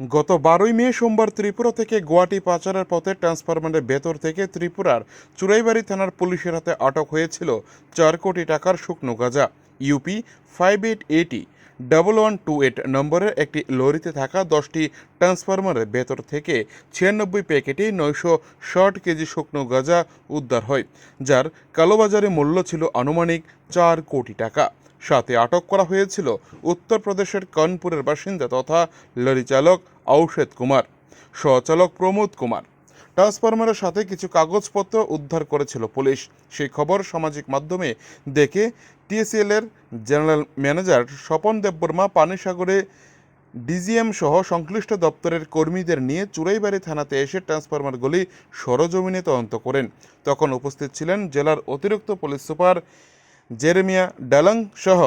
গত বারোই মে সোমবার ত্রিপুরা থেকে গুয়াহাটি পাচারের পথে ট্রান্সফরমারের ভেতর থেকে ত্রিপুরার চুরাইবাড়ি থানার পুলিশের হাতে আটক হয়েছিল চার কোটি টাকার শুকনো গাঁজা। UP five eight eighty double one two eight নম্বরের একটি লরিতে থাকা দশটি ট্রান্সফরমারের ভেতর থেকে ছিয়ানব্বই প্যাকেটে নয়শো ষাট কেজি শুকনো গাঁজা উদ্ধার হয়, যার কালোবাজারে মূল্য ছিল আনুমানিক চার কোটি টাকা। সাথে আটক করা হয়েছিল উত্তরপ্রদেশের কানপুরের বাসিন্দা তথা লরি চালক ঔষধ কুমার। সহচালক প্রমোদ কুমার। ট্রান্সফরমারের সাথে কিছু কাগজপত্র উদ্ধার করেছিল পুলিশ। সেই খবর সামাজিক মাধ্যমে দেখে টিএসএল এর জেনারেল ম্যানেজার স্বপন দেববর্মা পানিসাগরে ডিজিএম সহ সংশ্লিষ্ট দপ্তরের কর্মীদের নিয়ে চুরাইবাড়ি থানাতে এসে ট্রান্সফরমারগুলি সরজমিনে তদন্ত করেন। তখন উপস্থিত ছিলেন জেলার অতিরিক্ত পুলিশ সুপার জেরেমিয়া ডালাং সহ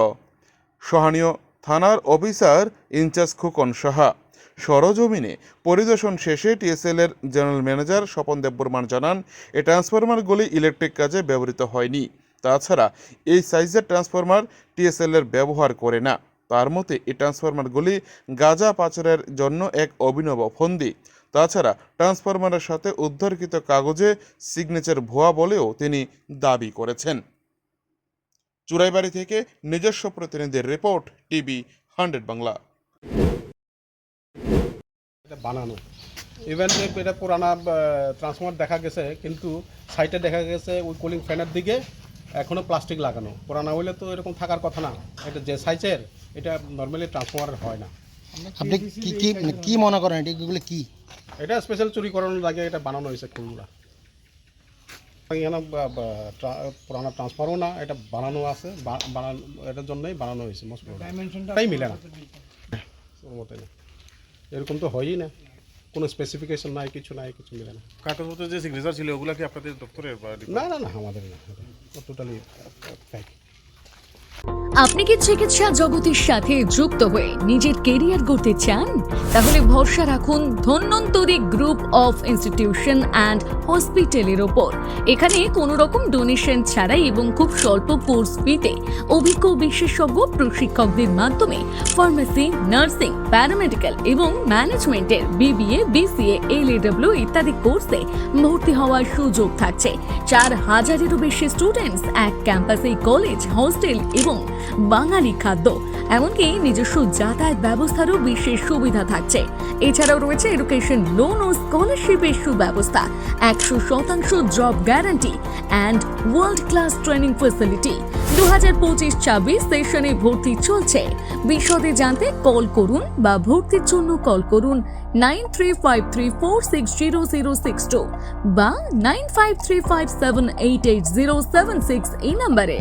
সহানীয় থানার অফিসার ইনচার্জ খুকন সাহা। সরজমিনে পরিদর্শন শেষে টিএসএল এর জেনারেল ম্যানেজার স্বপন দেববর্মান জানান এই ট্রান্সফরমারগুলি ইলেকট্রিক কাজে ব্যবহৃত হয়নি। তাছাড়া এই সাইজের ট্রান্সফরমার টিএসএল এর ব্যবহার করে না। তার মতে এই ট্রান্সফরমারগুলি গাঁজা পাচারের জন্য এক অভিনব ফন্দি। তাছাড়া ট্রান্সফরমারের সাথে উদ্ধারকৃত কাগজে সিগনেচার ভুয়া বলেও তিনি দাবি করেছেন। চুরাইবাড়ি থেকে নিজস্ব প্রতিনিধির রিপোর্ট, টিভি হান্ড্রেড বাংলা। বানানো। ইভেন যে এটা পুরানা ট্রান্সফর্মার দেখা গেছে কিন্তু সাইটে দেখা গেছে ওই কুলিং ফ্যানের দিকে এখনও প্লাস্টিক লাগানো। পুরানা হইলে তো এরকম থাকার কথা না। এটা যে সাইজের এটা নর্মালি ট্রান্সফর্মার হয় না। আপনি কি কি মানে কি মনে করেন? এটা এগুলো কি? এটা স্পেশাল চুরি করানোর লাগে এটা বানানো হয়েছে কুলগুলা এখানে পুরানা ট্রান্সফারও না এটা বানানো আছে বানানো এটার জন্যই বানানো হয়েছে মোস্ট তাই মিলে না। ওর মতে না। এরকম তো হয়ই না। কোনো স্পেসিফিকেশন নাই কিছু নাই কিছু মিলে না। কাগজপত্রে যে সিগনেচার ছিল ওগুলা কি আপনাদের দপ্তরের বা না না না আমাদের না। টোটালি ফ্যাক আপনি কি চিকিৎসা জগতের সাথে যুক্ত হয়ে নিজের কেরিয়ার গড়তে চান? তাহলে ভরসা রাখুন Dhanvantari group of institution and হসপিটালের ওপর। এখানে কোনো রকম ডোনেশন ছাড়াই এবং খুব স্বল্প কোর্স ফিতে অভিজ্ঞ বিশেষজ্ঞ, প্রশিক্ষকদের মাধ্যমে ফার্মেসি, নার্সিং, প্যারামেডিক্যাল এবং ম্যানেজমেন্টের বিবিএ, বিসিএ, এলএডব্লিউ ইত্যাদি কোর্সে ভর্তি হওয়ার সুযোগ থাকছে। চার হাজারেরও বেশি স্টুডেন্টস এক ক্যাম্পাসে কলেজ, হোস্টেল এবং বাঙালি খাদ্য। এমনকি নিজস্ব যাতায়াত ব্যবস্থারও বিশেষ সুবিধা থাকছে। এছাড়াও রয়েছে এডুকেশন লোন ও স্কলারশিপের সুব্যবস্থা। একশো শতাংশ job guarantee and world class training facility দু হাজার পঁচিশ ছাব্বিশ সেশনে ভর্তি চলছে। বিশদে জানতে কল করুন বা ভর্তির জন্য কল করুন nine three five three four six zero zero six two বা nine five three five seven eight eight zero seven six এই নাম্বারে